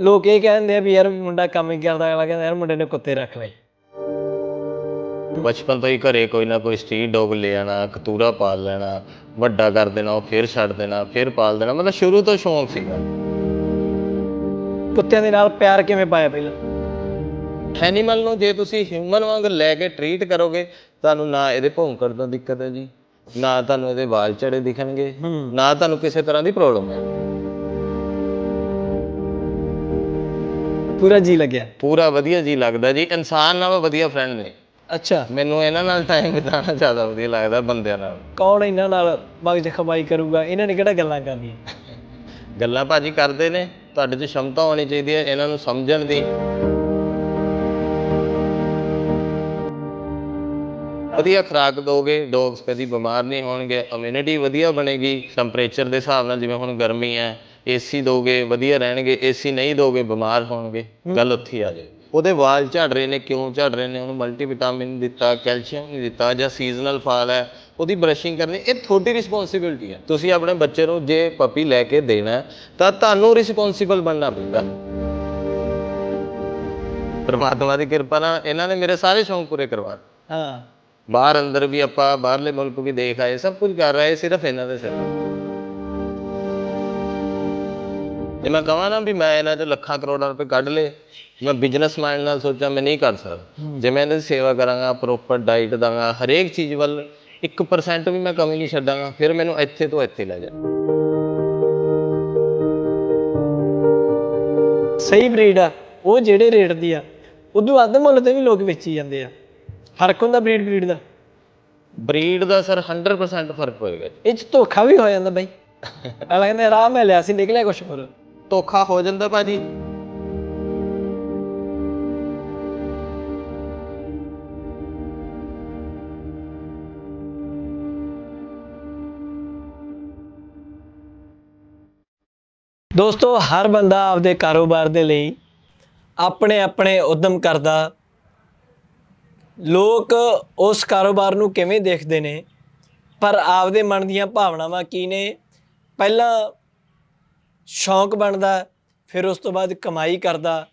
ਲੋਕ ਇਹ ਕਹਿੰਦੇ ਆ ਵੀ ਯਾਰ ਮੁੰਡਾ ਕੰਮ ਹੀ ਕਰਦਾ ਅਗਲਾ ਕਹਿੰਦਾ ਯਾਰ ਮੁੰਡੇ ਨੇ ਕੁੱਤੇ ਰੱਖ ਲਏ। ਬਚਪਨ ਤੋਂ ਹੀ ਘਰੇ ਕੋਈ ਨਾ ਕੋਈ ਸਟਰੀਟ ਡੌਗ ਲੈ ਆਣਾ ਕਤੂਰਾ ਪਾਲ ਲੈਣਾ ਵੱਡਾ ਕਰ ਦੇਣਾ ਉਹ ਫਿਰ ਛੱਡ ਦੇਣਾ ਫਿਰ ਪਾਲ ਦੇਣਾ ਮਤਲਬ ਸ਼ੁਰੂ ਤੋਂ ਸ਼ੌਂਕ ਸੀਗਾ। ਕੁੱਤਿਆਂ ਦੇ ਨਾਲ ਪਿਆਰ ਕਿਵੇਂ ਪਾਇਆ ਪਹਿਲਾਂ? ਐਨੀਮਲ ਨੂੰ ਜੇ ਤੁਸੀਂ ਹਿਊਮਨ ਵਾਂਗ ਲੈ ਕੇ ਟਰੀਟ ਕਰੋਗੇ ਤੁਹਾਨੂੰ ਨਾ ਇਹਦੇ ਭੌਂਕਣ ਤੋਂ ਦਿੱਕਤ ਹੈ ਜੀ ਨਾ ਤੁਹਾਨੂੰ ਇਹਦੇ ਵਾਲ ਝੜੇ ਦਿਖਣਗੇ ਨਾ ਤੁਹਾਨੂੰ ਕਿਸੇ ਤਰ੍ਹਾਂ ਦੀ ਪ੍ਰੋਬਲਮ ਹੈ। ਪੂਰਾ ਜੀ ਲੱਗਿਆ? ਪੂਰਾ ਵਧੀਆ ਜੀ ਲੱਗਦਾ ਜੀ। ਇਨਸਾਨ ਨਾਲੋਂ ਵਧੀਆ ਫਰੈਂਡ ਨੇ। ਅੱਛਾ। ਮੈਨੂੰ ਇਹਨਾਂ ਨਾਲ ਟਾਈਮ ਬਿਤਾਉਣਾ ਜ਼ਿਆਦਾ ਵਧੀਆ ਲੱਗਦਾ ਬੰਦਿਆਂ ਨਾਲ। ਕੌਣ ਇਹਨਾਂ ਨਾਲ ਮਗਜ ਖਪਾਈ ਕਰੂਗਾ? ਇਹਨਾਂ ਨੇ ਕਿਹੜਾ ਗੱਲਾਂ ਕਰਨੀਆਂ? ਗੱਲਾਂ ਭਾਜੀ ਕਰਦੇ ਨੇ। ਤੁਹਾਡੇ 'ਚ ਸ਼ਮਤਾ ਹੋਣੀ ਚਾਹੀਦੀ ਹੈ ਇਹਨਾਂ ਨੂੰ ਸਮਝਣ ਦੀ। ਵਧੀਆ ਖੁਰਾਕ ਦੋਗੇ ਡੌਗਸ ਕਦੀ ਬਿਮਾਰ ਨਹੀਂ ਹੋਣਗੇ ਇਮਿਊਨਿਟੀ ਵਧੀਆ ਬਣੇਗੀ। ਟੈਂਪਰੇਚਰ ਦੇ ਹਿਸਾਬ ਨਾਲ ਜਿਵੇਂ ਹੁਣ ਗਰਮੀ ਹੈ ਏਸੀ ਦੋਗੇ ਵਧੀਆ ਰਹਿਣਗੇ ਏਸੀ ਨਹੀਂ ਦੋਗੇ ਬਿਮਾਰ ਹੋਣਗੇ ਗੱਲ ਉੱਥੇ ਆ ਜਾਏ। ਉਹਦੇ ਵਾਲ ਝੜ ਰਹੇ ਨੇ ਕਿਉਂ ਝੜ ਰਹੇ ਨੇ? ਉਹਨੂੰ ਮਲਟੀਵਿਟਾਮਿਨ ਦਿੱਤਾ ਕੈਲਸ਼ੀਅਮ ਨਹੀਂ ਦਿੱਤਾ ਜਾਂ ਸੀਜ਼ਨਲ ਫਾਲ ਹੈ ਉਹਦੀ ਬਰਸ਼ਿੰਗ ਕਰਨੀ ਇਹ ਤੁਹਾਡੀ ਰਿਸਪੌਂਸਿਬਿਲਟੀ ਹੈ। ਤੁਸੀਂ ਆਪਣੇ ਬੱਚੇ ਨੂੰ ਜੇ ਪਪੀ ਲੈ ਕੇ ਦੇਣਾ ਤਾਂ ਤੁਹਾਨੂੰ ਰਿਸਪੌਂਸਿਬਲ ਬਣਨਾ ਪਊਗਾ। ਪਰਮਾਤਮਾ ਦੀ ਕਿਰਪਾ ਨਾਲ ਇਹਨਾਂ ਨੇ ਮੇਰੇ ਸਾਰੇ ਸ਼ੌਂਕ ਪੂਰੇ ਕਰਵਾ ਦਿੱਤੇ। ਹਾਂ। ਬਾਹਰ ਅੰਦਰ ਵੀ ਆਪਾਂ ਬਾਹਰਲੇ ਮੁਲਕ ਵੀ ਦੇਖ ਆਏ ਸਭ ਕੁਝ ਕਰ ਰਹੇ ਸਿਰਫ ਇਹਨਾਂ ਦੇ ਸਿਰ ਜੇ ਮੈਂ ਕਹਾਂ ਨਾ ਵੀ ਮੈਂ ਇਹਨਾਂ 'ਚ ਲੱਖਾਂ ਕਰੋੜਾਂ ਰੁਪਏ ਕੱਢ ਲਏ ਮੈਂ ਬਿਜ਼ਨਸ ਮਾਈਂਡ ਨਾਲ ਸੋਚਾਂ ਮੈਂ ਨਹੀਂ ਕਰ ਸਕਦਾ। ਜੇ ਮੈਂ ਇਹਨਾਂ ਦੀ ਸੇਵਾ ਕਰਾਂਗਾ ਪ੍ਰੋਪਰ ਡਾਈਟ ਦਾਂਗਾ ਹਰੇਕ ਚੀਜ਼ ਵੱਲ 1% ਵੀ ਮੈਂ ਕਮੀ ਨਹੀਂ ਛੱਡਾਂਗਾ ਫਿਰ ਮੈਨੂੰ ਇੱਥੇ ਤੋਂ ਇੱਥੇ ਲੈ ਜਾ ਸਹੀ ਬਰੀਡ ਆ ਉਹ ਜਿਹੜੇ ਰੇਟ ਦੀ ਆ ਉਦੋਂ ਵੱਧ ਮੁੱਲ ਤੇ ਵੀ ਲੋਕ ਵੇਚੀ ਜਾਂਦੇ ਆ। ਫ਼ਰਕ ਹੁੰਦਾ ਬਰੀਡ ਬਰੀਡ ਦਾ? ਬਰੀਡ ਦਾ ਸਰ 100% ਫ਼ਰਕ ਪਏਗਾ ਜੀ। ਇਹ ਚ ਧੋਖਾ ਵੀ ਹੋ ਜਾਂਦਾ ਬਾਈ। ਅਗਲਾ ਕਹਿੰਦਾ ਆਰਾਮ ਲਿਆ ਸੀ ਨਿਕਲਿਆ ਕੁਛ ਹੋਰ। ਧੋਖਾ ਹੋ ਜਾਂਦਾ ਭਾਜੀ। ਦੋਸਤੋ, ਹਰ ਬੰਦਾ ਆਪਦੇ ਕਾਰੋਬਾਰ ਦੇ ਲਈ ਆਪਣੇ ਆਪਣੇ ਉਦਮ ਕਰਦਾ। ਲੋਕ ਉਸ ਕਾਰੋਬਾਰ ਨੂੰ ਕਿਵੇਂ ਦੇਖਦੇ ਨੇ? ਪਰ ਆਪਦੇ ਮਨ ਦੀਆਂ ਭਾਵਨਾਵਾਂ ਕੀ ਨੇ? ਪਹਿਲਾਂ ਸ਼ੌਂਕ ਬਣਦਾ, ਫਿਰ ਉਸ ਤੋਂ ਬਾਅਦ ਕਮਾਈ ਕਰਦਾ।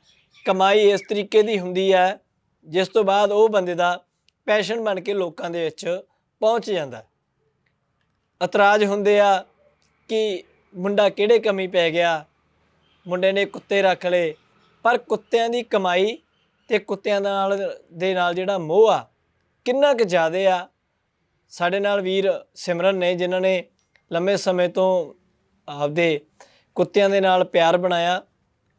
ਕਮਾਈ ਇਸ ਤਰੀਕੇ ਦੀ ਹੁੰਦੀ ਹੈ, ਜਿਸ ਤੋਂ ਬਾਅਦ ਉਹ ਬੰਦੇ ਦਾ ਪੈਸ਼ਨ ਬਣ ਕੇ ਲੋਕਾਂ ਦੇ ਵਿੱਚ ਪਹੁੰਚ ਜਾਂਦਾ। ਇਤਰਾਜ਼ ਹੁੰਦੇ ਆ ਕਿ ਮੁੰਡਾ ਕਿਹੜੇ ਕਮੀ ਪੈ ਗਿਆ? ਮੁੰਡੇ ਨੇ ਕੁੱਤੇ ਰੱਖ ਲਏ। ਪਰ ਕੁੱਤਿਆਂ ਦੀ ਕਮਾਈ ਤੇ ਕੁੱਤਿਆਂ ਨਾਲ ਦੇ ਨਾਲ ਜਿਹੜਾ ਮੋਹ ਆ, ਕਿੰਨਾ ਕੁ ਜ਼ਿਆਦਾ ਆ। ਸਾਡੇ ਨਾਲ ਵੀਰ ਸਿਮਰਨ ਨੇ, ਜਿਨ੍ਹਾਂ ਨੇ ਲੰਮੇ ਸਮੇਂ ਤੋਂ ਆਪਦੇ ਕੁੱਤਿਆਂ ਦੇ ਨਾਲ ਪਿਆਰ ਬਣਾਇਆ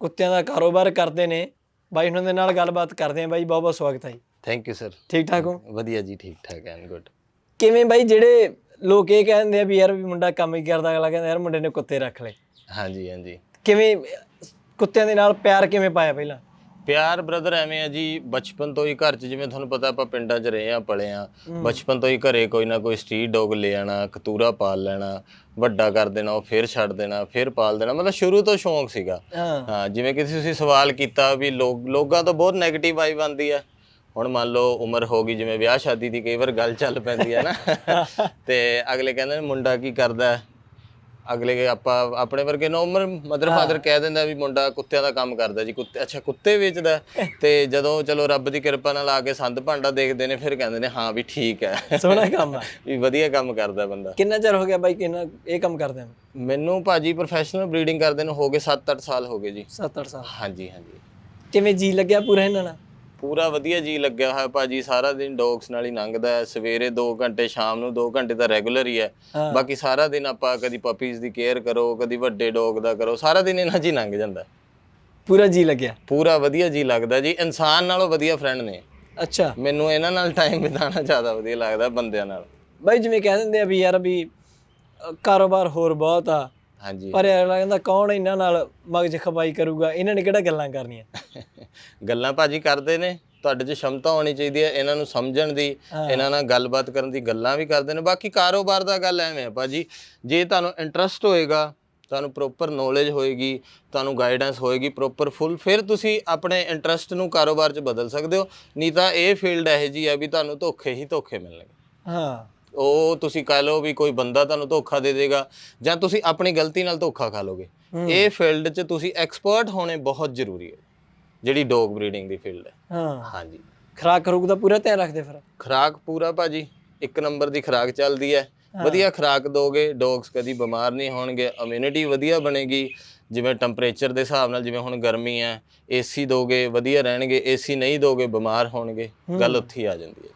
ਕੁੱਤਿਆਂ ਦਾ ਕਾਰੋਬਾਰ ਕਰਦੇ ਨੇ। ਬਾਈ ਉਹਨਾਂ ਦੇ ਨਾਲ ਗੱਲਬਾਤ ਕਰਦੇ ਆਂ ਬਾਈ ਬਹੁਤ ਬਹੁਤ ਸਵਾਗਤ ਹੈ ਜੀ। ਥੈਂਕ ਯੂ ਸਰ ਠੀਕ ਠਾਕ ਹੋ? ਵਧੀਆ ਜੀ ਠੀਕ ਠਾਕ ਐਂਡ ਗੁੱਡ ਕਿਵੇਂ ਬਾਈ ਜਿਹੜੇ ਲੋਕ ਇਹ ਕਹਿੰਦੇ ਆ ਵੀ ਯਾਰ ਵੀ ਮੁੰਡਾ ਕੰਮ ਹੀ ਕਰਦਾ ਅਗਲਾ ਕਹਿੰਦਾ ਯਾਰ ਮੁੰਡੇ ਨੇ ਕੁੱਤੇ ਰੱਖ ਲਏ। ਹਾਂਜੀ ਹਾਂਜੀ। ਕਿਵੇਂ ਕੁੱਤਿਆਂ ਦੇ ਨਾਲ ਪਿਆਰ ਕਿਵੇਂ ਪਾਇਆ ਪਹਿਲਾਂ? ਪਿਆਰ ਬ੍ਰਦਰ ਐਵੇਂ ਆ ਜੀ ਬਚਪਨ ਤੋਂ ਹੀ ਘਰ 'ਚ ਜਿਵੇਂ ਤੁਹਾਨੂੰ ਪਤਾ ਆਪਾਂ ਪਿੰਡਾਂ 'ਚ ਰਹੇ ਆ ਪਲੇ ਆ ਬਚਪਨ ਤੋਂ ਹੀ ਘਰੇ ਕੋਈ ਨਾ ਕੋਈ ਸਟਰੀਟ ਡੌਗ ਲੈ ਆਣਾ ਕਤੂਰਾ ਪਾਲ ਲੈਣਾ ਵੱਡਾ ਕਰ ਦੇਣਾ ਉਹ ਫਿਰ ਛੱਡ ਦੇਣਾ ਫਿਰ ਪਾਲ ਦੇਣਾ ਮਤਲਬ ਸ਼ੁਰੂ ਤੋਂ ਸ਼ੌਂਕ ਸੀਗਾ। ਹਾਂ। ਜਿਵੇਂ ਕਿ ਤੁਸੀਂ ਸਵਾਲ ਕੀਤਾ ਵੀ ਲੋਕ ਲੋਕਾਂ ਤੋਂ ਬਹੁਤ 네ਗੇਟਿਵ ਵਾਈਬ ਆਉਂਦੀ ਆ। ਹੁਣ ਮੰਨ ਲਓ ਉਮਰ ਹੋ ਗਈ ਜਿਵੇਂ ਵਿਆਹ ਸ਼ਾਦੀ ਦੀ ਕਈ ਵਾਰ ਗੱਲ ਚੱਲ ਪੈਂਦੀ ਹੈ ਨਾ। ਤੇ ਅਗਲੇ ਕਹਿੰਦੇ ਮੁੰਡਾ ਕੀ ਕਰਦਾ? ਅਗਲੇ ਆਪਾਂ ਆਪਣੇ ਵਰਗੇ ਨਾ ਉਮਰ ਮਦਰ ਫਾਦਰ ਕਹਿ ਦਿੰਦਾ ਵੀ ਮੁੰਡਾ ਕੁੱਤਿਆਂ ਦਾ ਕੰਮ ਕਰਦਾ ਜੀ ਕੁੱਤੇ ਅੱਛਾ ਕੁੱਤੇ ਵੇਚਦਾ। ਤੇ ਜਦੋਂ ਚਲੋ ਰੱਬ ਦੀ ਕਿਰਪਾ ਨਾਲ ਆ ਕੇ ਸੰਦ ਭਾਂਡਾ ਦੇਖਦੇ ਨੇ ਫਿਰ ਕਹਿੰਦੇ ਨੇ ਹਾਂ ਵੀ ਠੀਕ ਹੈ। ਸੋਹਣਾ ਕੰਮ ਆ ਵੀ ਵਧੀਆ ਕੰਮ ਕਰਦਾ ਬੰਦਾ। ਕਿੰਨਾ ਚਿਰ ਹੋ ਗਿਆ ਬਾਈ ਕਿੰਨਾ ਇਹ ਕੰਮ ਕਰਦੇ ਨੂੰ? ਮੈਨੂੰ ਭਾਜੀ ਪ੍ਰੋਫੈਸ਼ਨਲ ਬਰੀਡਿੰਗ ਕਰਦੇ ਨੂੰ ਹੋ ਗਏ 7-8 ਸਾਲ ਹੋ ਗਏ ਜੀ। 7-8 ਸਾਲ। ਹਾਂਜੀ ਹਾਂਜੀ। ਕਿਵੇਂ ਜੀ ਲੱਗਿਆ ਪੂਰਾ ਇਹਨਾਂ ਨਾਲ? ਪੂਰਾ ਵਧੀਆ ਜੀ ਲੱਗਿਆ ਹੋਇਆ ਭਾਜੀ ਸਾਰਾ ਦਿਨ ਡੌਗਸ ਨਾਲ ਹੀ ਲੰਘਦਾ ਹੈ ਸਵੇਰੇ 2 ਘੰਟੇ ਸ਼ਾਮ ਨੂੰ 2 ਘੰਟੇ ਤਾਂ ਰੈਗੂਲਰ ਹੀ ਹੈ। ਹਾਂ। ਬਾਕੀ ਸਾਰਾ ਦਿਨ ਆਪਾਂ ਕਦੀ ਪਪੀਜ਼ ਦੀ ਕੇਅਰ ਕਰੋ ਕਦੀ ਵੱਡੇ ਡੌਗ ਦਾ ਕਰੋ ਸਾਰਾ ਦਿਨ ਇਹਨਾਂ 'ਚ ਹੀ ਲੰਘ ਜਾਂਦਾ। ਹੈ। ਪੂਰਾ ਜੀ ਲੱਗਿਆ। ਪੂਰਾ ਵਧੀਆ ਜੀ ਲੱਗਦਾ ਜੀ ਇਨਸਾਨ ਨਾਲੋਂ ਵਧੀਆ ਫਰੈਂਡ ਨੇ। ਅੱਛਾ। ਮੈਨੂੰ ਇਹਨਾਂ ਨਾਲ ਟਾਈਮ ਬਿਤਾਉਣਾ ਜ਼ਿਆਦਾ ਵਧੀਆ ਲੱਗਦਾ ਬੰਦਿਆਂ ਨਾਲ। ਬਾਈ ਜਿਵੇਂ ਕਹਿ ਦਿੰਦੇ ਆ ਵੀ ਯਾਰ ਵੀ ਅ, ਕਾਰੋਬਾਰ ਹੋਰ ਬਹੁਤ ਆ ਹਾਂਜੀ। ਪਰ ਅਗਲਾ ਕਹਿੰਦਾ ਕੌਣ ਇਹਨਾਂ ਨਾਲ ਮਗਜ ਖਪਾਈ ਕਰੂਗਾ? ਇਹਨਾਂ ਨੇ ਕਿਹੜਾ ਗੱਲਾਂ ਕਰਨੀਆਂ? ਗੱਲਾਂ ਭਾਜੀ ਕਰਦੇ ਨੇ। ਤੁਹਾਡੇ 'ਚ ਸ਼ਮਤਾ ਹੋਣੀ ਚਾਹੀਦੀ ਹੈ ਇਹਨਾਂ ਨੂੰ ਸਮਝਣ ਦੀ ਇਹਨਾਂ ਨਾਲ ਗੱਲਬਾਤ ਕਰਨ ਦੀ ਗੱਲਾਂ ਵੀ ਕਰਦੇ ਨੇ। ਬਾਕੀ ਕਾਰੋਬਾਰ ਦਾ ਗੱਲ ਐਵੇਂ ਹੈ ਭਾਜੀ। ਜੇ ਤੁਹਾਨੂੰ ਇੰਟਰਸਟ ਹੋਏਗਾ ਤੁਹਾਨੂੰ ਪ੍ਰੋਪਰ ਨੌਲੇਜ ਹੋਏਗੀ ਤੁਹਾਨੂੰ ਗਾਈਡੈਂਸ ਹੋਏਗੀ ਪ੍ਰੋਪਰ ਫੁੱਲ ਫਿਰ ਤੁਸੀਂ ਆਪਣੇ ਇੰਟਰਸਟ ਨੂੰ ਕਾਰੋਬਾਰ 'ਚ ਬਦਲ ਸਕਦੇ ਹੋ। ਨਹੀਂ ਤਾਂ ਇਹ ਫੀਲਡ ਇਹੋ ਜੀ ਹੈ ਵੀ ਤੁਹਾਨੂੰ ਧੋਖੇ ਹੀ ਧੋਖੇ ਮਿਲਣਗੇ। ਹਾਂ। ਉਹ ਤੁਸੀਂ ਕਹਿ ਲਓ ਵੀ ਕੋਈ ਬੰਦਾ ਤੁਹਾਨੂੰ ਧੋਖਾ ਦੇ ਦੇਗਾ ਜਾਂ ਤੁਸੀਂ ਆਪਣੀ ਗਲਤੀ ਨਾਲ ਧੋਖਾ ਖਾ ਲੋਗੇ। ਇਹ ਫੀਲਡ 'ਚ ਤੁਸੀਂ ਐਕਸਪਰਟ ਹੋਣੇ ਬਹੁਤ ਜ਼ਰੂਰੀ ਹੈ ਜਿਹੜੀ ਡੌਗ ਬਰੀਡਿੰਗ ਦੀ ਫੀਲਡ ਹੈ। ਹਾਂ। ਹਾਂਜੀ। ਖਰਾਕ ਖਰੂਕ ਦਾ ਪੂਰਾ ਧਿਆਨ ਰੱਖਦੇ ਫਿਰ। ਖੁਰਾਕ ਪੂਰਾ ਭਾਜੀ ਇੱਕ ਨੰਬਰ ਦੀ ਖੁਰਾਕ ਚੱਲਦੀ ਹੈ। ਵਧੀਆ ਖੁਰਾਕ ਦੋਗੇ ਡੌਗਸ ਕਦੀ ਬਿਮਾਰ ਨਹੀਂ ਹੋਣਗੇ ਇਮਿਊਨਿਟੀ ਵਧੀਆ ਬਣੇਗੀ ਜਿਵੇਂ ਟੈਂਪਰੇਚਰ ਦੇ ਹਿਸਾਬ ਨਾਲ ਜਿਵੇਂ ਹੁਣ ਗਰਮੀ ਹੈ ਏਸੀ ਦੋਗੇ ਵਧੀਆ ਰਹਿਣਗੇ ਏਸੀ ਨਹੀਂ ਦੋਗੇ ਬਿਮਾਰ ਹੋਣਗੇ ਗੱਲ ਉੱਥੇ ਆ ਜਾਂਦੀ ਹੈ।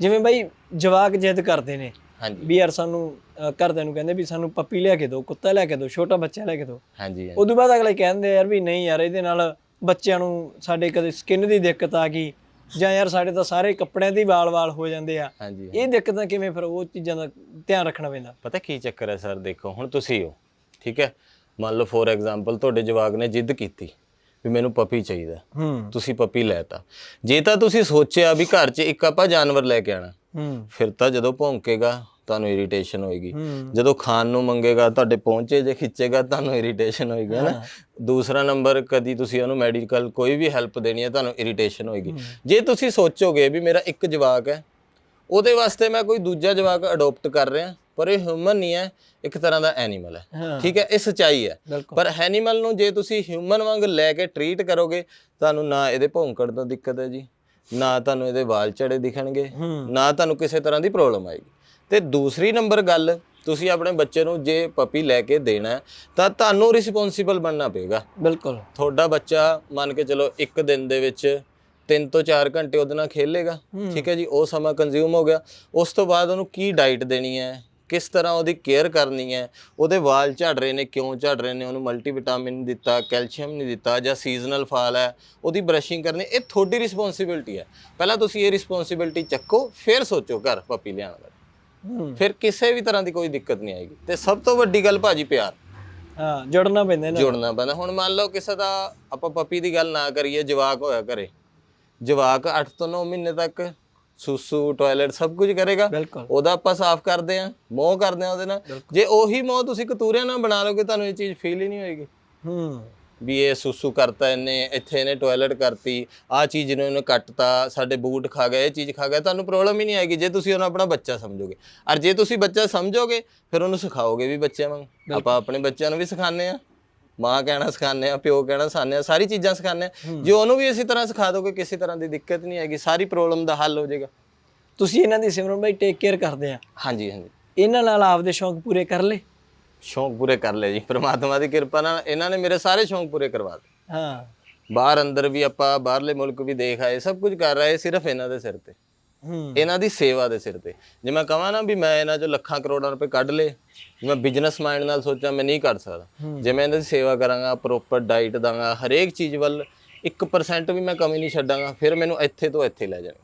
ਜਿਵੇਂ ਬਾਈ ਜਵਾਕ ਜਿੱਦ ਕਰਦੇ ਨੇ ਹਾਂਜੀ। ਵੀ ਯਾਰ ਸਾਨੂੰ ਅਹ, ਘਰਦਿਆਂ ਨੂੰ ਕਹਿੰਦੇ ਵੀ ਸਾਨੂੰ ਪੱਪੀ ਲਿਆ ਕੇ ਦਿਓ ਕੁੱਤਾ ਲਿਆ ਕੇ ਦਿਓ ਛੋਟਾ ਬੱਚਾ ਲਿਆ ਕੇ ਦਿਓ। ਹਾਂਜੀ ਹਾਂਜੀ। ਉਦੋਂ ਬਾਅਦ ਅਗਲੇ ਕਹਿੰਦੇ ਯਾਰ ਵੀ ਨਹੀਂ ਯਾਰ ਇਹਦੇ ਨਾਲ ਬੱਚਿਆਂ ਨੂੰ ਸਾਡੇ ਕਦੇ ਸਕਿਨ ਦੀ ਦਿੱਕਤ ਆ ਗਈ ਜਾਂ ਯਾਰ ਸਾਡੇ ਤਾਂ ਸਾਰੇ ਕੱਪੜਿਆਂ ਦੀ ਵਾਲ-ਵਾਲ ਹੋ ਜਾਂਦੇ ਆ। ਹਾਂਜੀ ਇਹ ਦਿੱਕਤਾਂ ਕਿਵੇਂ ਫਿਰ ਉਹ ਚੀਜ਼ਾਂ ਦਾ ਧਿਆਨ ਰੱਖਣਾ ਪੈਂਦਾ? ਪਤਾ ਕੀ ਚੱਕਰ ਹੈ ਸਰ ਦੇਖੋ ਹੁਣ ਤੁਸੀਂ ਹੋ ਠੀਕ ਹੈ? ਮੰਨ ਲਓ ਫੋਰ ਐਗਜ਼ਾਮਪਲ ਤੁਹਾਡੇ ਜਵਾਕ ਨੇ ਜਿੱਦ ਕੀਤੀ। ਵੀ ਮੈਨੂੰ ਪਪੀ ਚਾਹੀਦਾ। ਹੂੰ। ਤੁਸੀਂ ਪਪੀ ਲੈਤਾ। ਜੇ ਤਾਂ ਤੁਸੀਂ ਸੋਚਿਆ ਵੀ ਘਰ 'ਚ ਇੱਕ ਆਪਾਂ ਜਾਨਵਰ ਲੈ ਕੇ ਆਣਾ ਹੂੰ। ਫਿਰ ਤਾਂ ਜਦੋਂ ਭੌਂਕੇਗਾ ਤੁਹਾਨੂੰ ਇਰੀਟੇਸ਼ਨ ਹੋਏਗੀ। ਜਦੋਂ ਖਾਣ ਨੂੰ ਮੰਗੇਗਾ ਤੁਹਾਡੇ ਪਹੁੰਚੇ ਜੇ ਖਿੱਚੇਗਾ ਤੁਹਾਨੂੰ ਇਰੀਟੇਸ਼ਨ ਹੋਏਗੀ ਨਾ? ਦੂਸਰਾ ਨੰਬਰ ਕਦੀ ਤੁਸੀਂ ਉਹਨੂੰ ਮੈਡੀਕਲ ਕੋਈ ਵੀ ਹੈਲਪ ਦੇਣੀ ਹੈ ਤੁਹਾਨੂੰ ਇਰੀਟੇਸ਼ਨ ਹੋਏਗੀ। ਜੇ ਤੁਸੀਂ ਸੋਚੋਗੇ ਵੀ ਮੇਰਾ ਇੱਕ ਜਵਾਕ ਹੈ ਉਹਦੇ ਵਾਸਤੇ ਮੈਂ ਕੋਈ ਦੂਜਾ ਜਵਾਕ ਅਡਾਪਟ ਕਰ ਰਿਹਾ ਪਰ ਇਹ ਹਿਊਮਨ ਨਹੀਂ ਹੈ ਇੱਕ ਤਰ੍ਹਾਂ ਦਾ ਐਨੀਮਲ ਹੈ। ਠੀਕ ਹੈ ਇਹ ਸਚਾਈ ਹੈ। ਪਰ ਐਨੀਮਲ ਨੂੰ ਜੇ ਤੁਸੀਂ ਹਿਊਮਨ ਵਾਂਗ ਲੈ ਕੇ ਟਰੀਟ ਕਰੋਗੇ ਤੁਹਾਨੂੰ ਨਾ ਇਹਦੇ ਭੌਂਕਣ ਤੋਂ ਦਿੱਕਤ ਹੈ ਜੀ ਨਾ ਤੁਹਾਨੂੰ ਇਹਦੇ ਵਾਲ ਝੜੇ ਦਿਖਣਗੇ ਨਾ ਤੁਹਾਨੂੰ ਕਿਸੇ ਤਰ੍ਹਾਂ ਦੀ ਪ੍ਰੋਬਲਮ ਆਏਗੀ। ਤੇ ਦੂਸਰੀ ਨੰਬਰ ਗੱਲ ਤੁਸੀਂ ਆਪਣੇ ਬੱਚੇ ਨੂੰ ਜੇ ਪਪੀ ਲੈ ਕੇ ਦੇਣਾ ਤਾਂ ਤੁਹਾਨੂੰ ਰਿਸਪੌਂਸਿਬਲ ਬਣਨਾ ਪਏਗਾ। ਬਿਲਕੁਲ। ਤੁਹਾਡਾ ਬੱਚਾ ਮੰਨ ਕੇ ਚਲੋ ਇੱਕ ਦਿਨ ਦੇ ਵਿੱਚ 3 ਤੋਂ 4 ਘੰਟੇ ਉਹਦੇ ਨਾਲ ਖੇਲੇਗਾ। ਠੀਕ ਹੈ ਜੀ ਉਹ ਸਮਾਂ ਕੰਜ਼ਿਊਮ ਹੋ ਗਿਆ। ਉਸ ਤੋਂ ਬਾਅਦ ਉਹਨੂੰ ਕੀ ਡਾਈਟ ਦੇਣੀ ਹੈ? ਕਿਸ ਤਰ੍ਹਾਂ ਉਹਦੀ ਕੇਅਰ ਕਰਨੀ ਹੈ ਉਹਦੇ ਵਾਲ ਝੜ ਰਹੇ ਨੇ ਕਿਉਂ ਝੜ ਰਹੇ ਨੇ ਉਹਨੂੰ ਮਲਟੀਵਿਟਾਮਿਨ ਦਿੱਤਾ ਕੈਲਸ਼ੀਅਮ ਨਹੀਂ ਦਿੱਤਾ ਜਾਂ ਸੀਜ਼ਨਲ ਫਾਲ ਹੈ ਉਹਦੀ ਬਰਸ਼ਿੰਗ ਕਰਨੀ ਇਹ ਤੁਹਾਡੀ ਰਿਸਪੌਂਸਿਬਿਲਟੀ ਹੈ। ਪਹਿਲਾਂ ਤੁਸੀਂ ਇਹ ਰਿਸਪੌਂਸਿਬਿਲਟੀ ਚੱਕੋ ਫਿਰ ਸੋਚੋ ਘਰ ਪਪੀ ਲਿਆਉਣ ਦਾ ਫਿਰ ਕਿਸੇ ਵੀ ਤਰ੍ਹਾਂ ਦੀ ਕੋਈ ਦਿੱਕਤ ਨਹੀਂ ਆਏਗੀ। ਤੇ ਸਭ ਤੋਂ ਵੱਡੀ ਗੱਲ ਭਾਜੀ ਪਿਆਰ। ਹਾਂ ਜੁੜਨਾ ਪੈਂਦਾ ਨਾ। ਜੁੜਨਾ ਪੈਂਦਾ। ਹੁਣ ਮੰਨ ਲਓ ਕਿਸੇ ਦਾ ਆਪਾਂ ਪੱਪੀ ਦੀ ਗੱਲ ਨਾ ਕਰੀਏ ਜਵਾਕ ਹੋਇਆ ਘਰੇ। ਜਵਾਕ 8 ਤੋਂ 9 ਮਹੀਨੇ ਤੱਕ ਸੁਸੂ ਟਾਇਲਟ ਸਭ ਕੁਝ ਕਰੇਗਾ। ਬਿਲਕੁਲ। ਉਹਦਾ ਆਪਾਂ ਸਾਫ਼ ਕਰਦੇ ਆਂ ਮੋਹ ਕਰਦੇ ਆਂ ਉਹਦੇ ਨਾਲ। ਜੇ ਉਹੀ ਮੋਹ ਤੁਸੀਂ ਕਤੂਰਿਆਂ ਨਾਲ ਬਣਾ ਲਓਗੇ ਤੁਹਾਨੂੰ ਇਹ ਚੀਜ਼ ਫੀਲ ਹੀ ਨਹੀਂ ਹੋਏਗੀ। ਹੂੰ। ਵੀ ਇਹ ਸੁਸੂ ਕਰਤਾ ਇਹਨੇ ਇੱਥੇ ਇਹਨੇ ਟਾਇਲਟ ਕਰਤੀ ਆ ਚੀਜ਼ ਨੂੰ ਇਹਨੇ ਕੱਟਤਾ ਸਾਡੇ ਬੂਟ ਖਾ ਗਿਆ ਇਹ ਚੀਜ਼ ਖਾ ਗਿਆ ਤੁਹਾਨੂੰ ਪ੍ਰੋਬਲਮ ਹੀ ਨਹੀਂ ਆਏਗੀ ਜੇ ਤੁਸੀਂ ਉਹਨੂੰ ਆਪਣਾ ਬੱਚਾ ਸਮਝੋਗੇ। ਔਰ ਜੇ ਤੁਸੀਂ ਬੱਚਾ ਸਮਝੋਗੇ ਫਿਰ ਉਹਨੂੰ ਸਿਖਾਓਗੇ ਵੀ ਬੱਚਿਆਂ ਵਾਂਗ। ਆਪਾਂ ਆਪਣੇ ਬੱਚਿਆਂ ਨੂੰ ਵੀ ਸਿਖਾਉਂਦੇ ਆ। ਮਾਂ ਕਹਿਣਾ ਸਿਖਾਉਂਦੇ ਆ ਪਿਓ ਕਹਿਣਾ ਸਿਖਾਉਂਦੇ ਆ ਸਾਰੀ ਚੀਜ਼ਾਂ ਸਿਖਾਉਂਦੇ ਆ ਜੇ ਉਹਨੂੰ ਵੀ ਇਸੇ ਤਰ੍ਹਾਂ ਸਿਖਾ ਦੋਗੇ ਕਿਸੇ ਤਰ੍ਹਾਂ ਦੀ ਦਿੱਕਤ ਨਹੀਂ ਆਏਗੀ ਸਾਰੀ ਪ੍ਰੋਬਲਮ ਦਾ ਹੱਲ ਹੋ ਜਾਏਗਾ। ਤੁਸੀਂ ਇਹਨਾਂ ਦੀ ਸਿਮਰਨ ਬਾਈ ਟੇਕ ਕੇਅਰ ਕਰਦੇ ਆ। ਹਾਂਜੀ ਹਾਂਜੀ। ਇਹਨਾਂ ਨਾਲ ਆਪਦੇ ਸ਼ੌਂਕ ਪੂਰੇ ਕਰ ਲਏ? ਸ਼ੌਂਕ ਪੂਰੇ ਕਰ ਲਏ ਜੀ ਪ੍ਰਮਾਤਮਾ ਦੀ ਕਿਰਪਾ ਨਾਲ ਇਹਨਾਂ ਨੇ ਮੇਰੇ ਸਾਰੇ ਸ਼ੌਂਕ ਪੂਰੇ ਕਰਵਾ ਦਿੱਤੇ ਹਾਂ। ਬਾਹਰ ਅੰਦਰ ਵੀ ਆਪਾਂ ਬਾਹਰਲੇ ਮੁਲਕ ਵੀ ਦੇਖ ਆਏ ਸਭ ਕੁਝ ਕਰ ਰਹੇ ਸਿਰਫ ਇਹਨਾਂ ਦੇ ਸਿਰ ਤੇ। ਇਹਨਾਂ ਦੀ ਸੇਵਾ ਦੇ ਸਿਰ ਤੇ। ਜੇ ਮੈਂ ਕਹਾਂ ਨਾ ਵੀ ਮੈਂ ਇਹਨਾਂ ਚੋਂ ਲੱਖਾਂ ਕਰੋੜਾਂ ਰੁਪਏ ਕੱਢ ਜੇ ਮੈਂ ਬਿਜ਼ਨਸ ਮਾਈਂਡ ਨਾਲ ਸੋਚਾਂ ਮੈਂ ਨਹੀਂ ਕਰ ਸਕਦਾ। ਜੇ ਮੈਂ ਇਹਨਾਂ ਦੀ ਸੇਵਾ ਕਰਾਂਗਾ ਪ੍ਰੋਪਰ ਡਾਈਟ ਦਾਂਗਾ ਹਰੇਕ ਚੀਜ਼ ਵੱਲ 1% ਵੀ ਮੈਂ ਕਮੀ ਨਹੀਂ ਛੱਡਾਂਗਾ ਫਿਰ ਮੈਨੂੰ ਇੱਥੇ ਤੋਂ ਇੱਥੇ ਲੈ ਜਾਣਗੇ।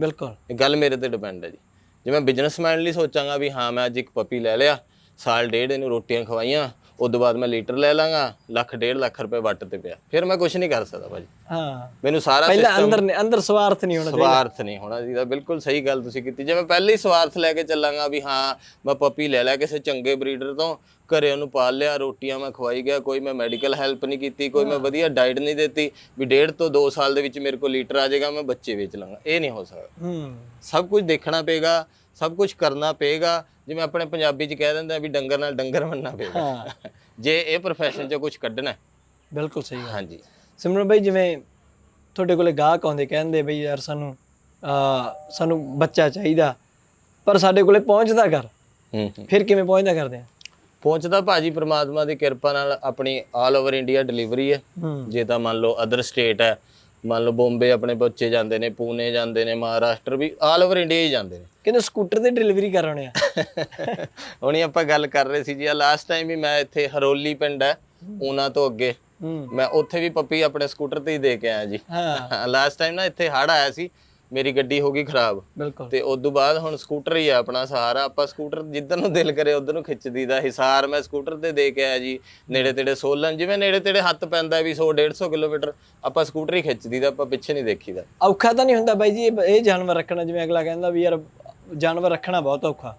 ਬਿਲਕੁਲ। ਇਹ ਗੱਲ ਮੇਰੇ ਤੇ ਡਿਪੈਂਡ ਹੈ ਜੀ। ਜੇ ਮੈਂ ਬਿਜ਼ਨਸ ਮਾਈਂਡ ਲਈ ਸੋਚਾਂਗਾ ਵੀ ਹਾਂ ਮੈਂ ਅੱਜ ਇੱਕ ਪਪੀ ਲੈ ਲਿਆ ਸਾਲ ਡੇਢ ਇਹਨੂੰ ਰੋਟੀਆਂ ਖਵਾਈਆਂ ਉਦੋਂ ਬਾਅਦ ਮੈਂ ਲੀਟਰ ਲੈ ਲਾਂਗਾ ਲੱਖ ਡੇਢ ਲੱਖ ਰੁਪਏ ਵੱਟ ਤੇ ਪਿਆ। ਫਿਰ ਮੈਂ ਕੁਝ ਨਹੀਂ ਕਰ ਸਕਦਾ ਭਾਜੀ। ਹਾਂ। ਮੈਨੂੰ ਸਾਰਾ ਪਹਿਲਾਂ system- ਅੰਦਰ ਨੇ ਅੰਦਰ ਸਵਾਰਥ ਨਹੀਂ ਹੋਣਾ ਚਾਹੀਦਾ। ਸਵਾਰਥ ਨਹੀਂ ਹੋਣਾ ਚਾਹੀਦਾ। ਬਿਲਕੁਲ ਸਹੀ ਗੱਲ ਤੁਸੀਂ ਕੀਤੀ। ਜੇ ਮੈਂ ਪਹਿਲੇ ਹੀ ਸਵਾਰਥ ਲੈ ਕੇ ਚੱਲਾਂਗਾ ਵੀ ਹਾਂ ਮੈਂ ਪਪੀ ਲੈ ਲਿਆ ਕਿਸੇ ਚੰਗੇ ਬਰੀਡਰ ਤੋਂ ਘਰੇ ਉਹਨੂੰ ਪਾਲ ਲਿਆ ਰੋਟੀਆਂ ਮੈਂ ਖਵਾਈ ਗਿਆ ਕੋਈ ਮੈਂ ਮੈਡੀਕਲ ਹੈਲਪ ਨਹੀਂ ਕੀਤੀ ਕੋਈ ਮੈਂ ਵਧੀਆ ਡਾਈਟ ਨਹੀਂ ਦਿੱਤੀ ਵੀ ਡੇਢ ਤੋਂ 2 ਸਾਲ ਦੇ ਵਿੱਚ ਮੇਰੇ ਕੋਲ ਲੀਟਰ ਆ ਜਾਏਗਾ ਮੈਂ ਬੱਚੇ ਵੇਚ ਲਾਂਗਾ। ਇਹ ਨਹੀਂ ਹੋ ਸਕਦਾ। ਹੂੰ। ਸਭ ਕੁਝ ਦੇਖਣਾ ਪਏਗਾ ਸਭ ਕੁਝ ਕਰਨਾ ਪਏਗਾ ਜਿਵੇਂ ਆਪਣੇ ਪੰਜਾਬੀ 'ਚ ਕਹਿ ਦਿੰਦੇ ਆ ਵੀ ਡੰਗਰ ਨਾਲ ਡੰਗਰ ਮੰਨਣਾ ਪਏਗਾ ਹਾਂ। ਜੇ ਇਹ profession 'ਚ ਕੁਝ ਕੱਢਣਾ ਹੈ। ਬਿਲਕੁਲ ਸਹੀ ਗੱਲ। ਹਾਂਜੀ। ਸਿਮਰਨ ਬਾਈ ਜਿਵੇਂ ਤੁਹਾਡੇ ਕੋਲੇ ਗਾਹਕ ਆਉਂਦੇ ਕਹਿੰਦੇ ਬਈ ਯਾਰ ਸਾਨੂੰ ਆ ਸਾਨੂੰ ਬੱਚਾ ਚਾਹੀਦਾ ਪਰ ਸਾਡੇ ਕੋਲੇ ਪਹੁੰਚਦਾ ਕਰ ਹੂੰ ਹੂੰ। ਫਿਰ ਕਿਵੇਂ ਪਹੁੰਚਦਾ ਕਰਦੇ ਆ ਪਹੁੰਚਦਾ ਭਾਜੀ ਪ੍ਰਮਾਤਮਾ ਦੀ ਕਿਰਪਾ ਨਾਲ ਆਪਣੀ ਆਲ ਓਵਰ ਇੰਡੀਆ ਡਿਲੀਵਰੀ ਹੈ। ਹੂੰ। ਜੇ ਤਾਂ ਮੰਨ ਲਓ ਅਦਰ ਸਟੇਟ ਹੈ ਮੰਨ ਲਓ ਬੰਬੇ ਆਪਣੇ ਬੱਚੇ ਜਾਂਦੇ ਨੇ ਪੂਨੇ ਜਾਂਦੇ ਨੇ ਮਹਾਰਾਸ਼ਟਰ ਵੀ ਆਲ ਓਵਰ ਇੰਡੀਆ ਹੀ ਜਾਂਦੇ ਨੇ। ਕਹਿੰਦੇ ਸਕੂਟਰ ਤੇ ਡਿਲੀਵਰੀ ਕਰਾਉਣੇ ਆ? ਹੁਣੀ ਆਪਾਂ ਗੱਲ ਕਰ ਰਹੇ ਸੀ ਜੀ ਆ ਲਾਸਟ ਟਾਈਮ ਵੀ ਮੈਂ ਇੱਥੇ ਹਰੋਲੀ ਪਿੰਡ ਹੈ ਉਹਨਾਂ ਤੋਂ ਅੱਗੇ। ਮੈਂ ਉੱਥੇ ਵੀ ਪੱਪੀ ਆਪਣੇ ਸਕੂਟਰ ਤੇ ਹੀ ਦੇ ਕੇ ਆਇਆ ਜੀ। ਹਾਂ। ਲਾਸਟ ਟਾਈਮ ਨਾ ਇੱਥੇ ਹੜ ਆਇਆ ਸੀ ਮੇਰੀ ਗੱਡੀ ਹੋ ਗਈ ਖਰਾਬ। ਬਿਲਕੁਲ। ਤੇ ਉਸ ਤੋਂ ਬਾਅਦ ਹੁਣ ਸਕੂਟਰ ਹੀ ਆ ਆਪਣਾ ਸਹਾਰਾ। ਆਪਾਂ ਸਕੂਟਰ ਜਿੱਧਰ ਨੂੰ ਦਿਲ ਕਰੇ ਉਧਰ ਨੂੰ ਖਿੱਚ ਦੀਦਾ ਹਿਸਾਰ ਮੈਂ ਸਕੂਟਰ ਤੇ ਦੇ ਕੇ ਆਇਆ ਜੀ। ਨੇੜੇ ਤੇੜੇ ਸੋਲਨ ਜਿਵੇਂ ਨੇੜੇ ਤੇੜੇ ਹੱਥ ਪੈਂਦਾ ਵੀ 100 150 ਕਿਲੋਮੀਟਰ ਆਪਾਂ ਸਕੂਟਰ ਹੀ ਖਿੱਚ ਦੀਦਾ ਆਪਾਂ ਪਿੱਛੇ ਨਹੀਂ ਦੇਖੀਦਾ ਔਖਾ ਤਾਂ ਨਹੀਂ ਹੁੰਦਾ ਬਾਈ ਜੀ ਇਹ- ਜਾਨਵਰ ਰੱਖਣਾ ਜਿਵੇਂ ਅਗਲਾ ਕਹਿੰਦਾ ਵੀ ਯਾਰ ਜਾਨਵਰ ਰੱਖਣਾ ਬਹੁਤ ਔਖਾ।